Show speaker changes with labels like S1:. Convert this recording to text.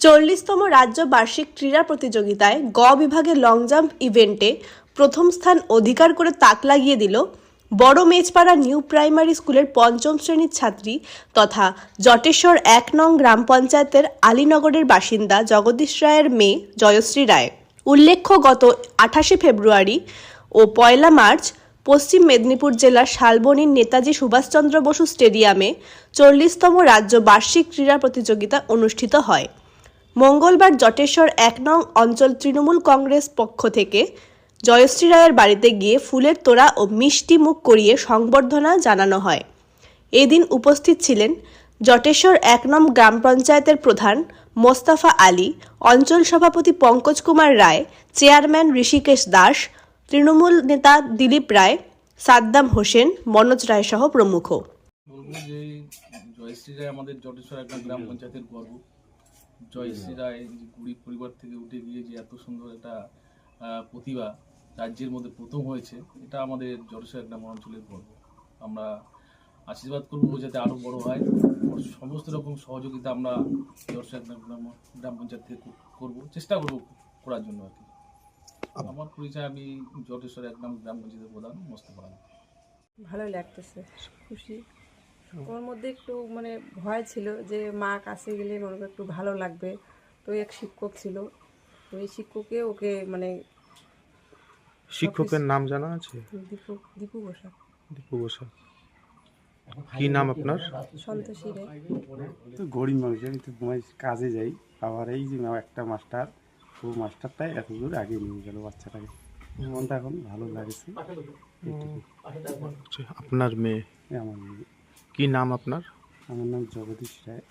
S1: চল্লিশতম রাজ্য বার্ষিক ক্রীড়া প্রতিযোগিতায় গ বিভাগে লং জাম্প ইভেন্টে প্রথম স্থান অধিকার করে তাক লাগিয়ে দিল বড় মেজপাড়া নিউ প্রাইমারি স্কুলের পঞ্চম শ্রেণির ছাত্রী তথা জটেশ্বর এক নং গ্রাম পঞ্চায়েতের আলীনগরের বাসিন্দা জগদীশ রায়ের মেয়ে জয়শ্রী রায়। উল্লেখ্য, গত আঠাশে ফেব্রুয়ারি ও পয়লা মার্চ পশ্চিম মেদিনীপুর জেলার শালবনীর নেতাজি সুভাষচন্দ্র বসু স্টেডিয়ামে চল্লিশতম রাজ্য বার্ষিক ক্রীড়া প্রতিযোগিতা অনুষ্ঠিত হয়। মঙ্গলবার জটেশ্বর এক নং অঞ্চল তৃণমূল কংগ্রেস পক্ষ থেকে জয়শ্রী রায়ের বাড়িতে গিয়ে ফুলের তোড়া ও মিষ্টি মুখ করিয়ে সংবর্ধনা জানানো হয়। এদিন উপস্থিত ছিলেন জটেশ্বর এক নং গ্রাম পঞ্চায়েতের প্রধান মোস্তাফা আলী, অঞ্চল সভাপতি পঙ্কজ কুমার রায়, চেয়ারম্যান ঋষিকেশ দাস, তৃণমূল নেতা দিলীপ রায়, সাদ্দাম হোসেন, মনোজ রায় সহ প্রমুখ।
S2: জয়শ্রী রায় আমাদের জটেশ্বর একটা গ্রাম পঞ্চায়েতের গর্ব। জয়শ্রী রায় যে গরিব পরিবার থেকে উঠে গিয়ে যে এত সুন্দর একটা প্রতিভা রাজ্যের মধ্যে প্রথম হয়েছে এটা আমাদের জটেশ্বর গ্রাম অঞ্চলের গর্ব আমরা আশীর্বাদ করব যাতে আরও বড় হয়। সমস্ত রকম সহযোগিতা আমরা জটেশ্বর গ্রাম গ্রাম গ্রাম পঞ্চায়েত থেকে কর- করব চেষ্টা করব করার জন্য আর কি। আমার পরিচয় আমি জটেশ্বর এক গ্রাম গ্রাম পঞ্চায়েতের প্রধান মোস্তফা।
S3: ভালোই লাগতেছে খুশি। ওর মধ্যে একটু মানে ভয় ছিল যে মা কাছে গেলে মনে করো একটু ভালো লাগবে। তো এক শিক্ষক ছিল। তো এই শিক্ষককে ওকে মানে
S4: শিক্ষকের নাম জানা আছে?
S3: দীপু দীপু বসা
S4: দীপু বসা কি নাম আপনার?
S3: সন্তোষী রায়
S5: তো গরিব মানুষ আমি তো কাজে যাই। আবার এই যে একটা মাস্টার ও মাস্টারটাই এত দূর আগে নিয়ে গেল বাচ্চাটাকে। মনটা এখন ভালো লাগছে।
S4: আচ্ছা, আপনার মেয়ে?
S5: এই আমার মেয়ে।
S4: কি নাম আপনার?
S5: আমার নাম জগদীশ রায়।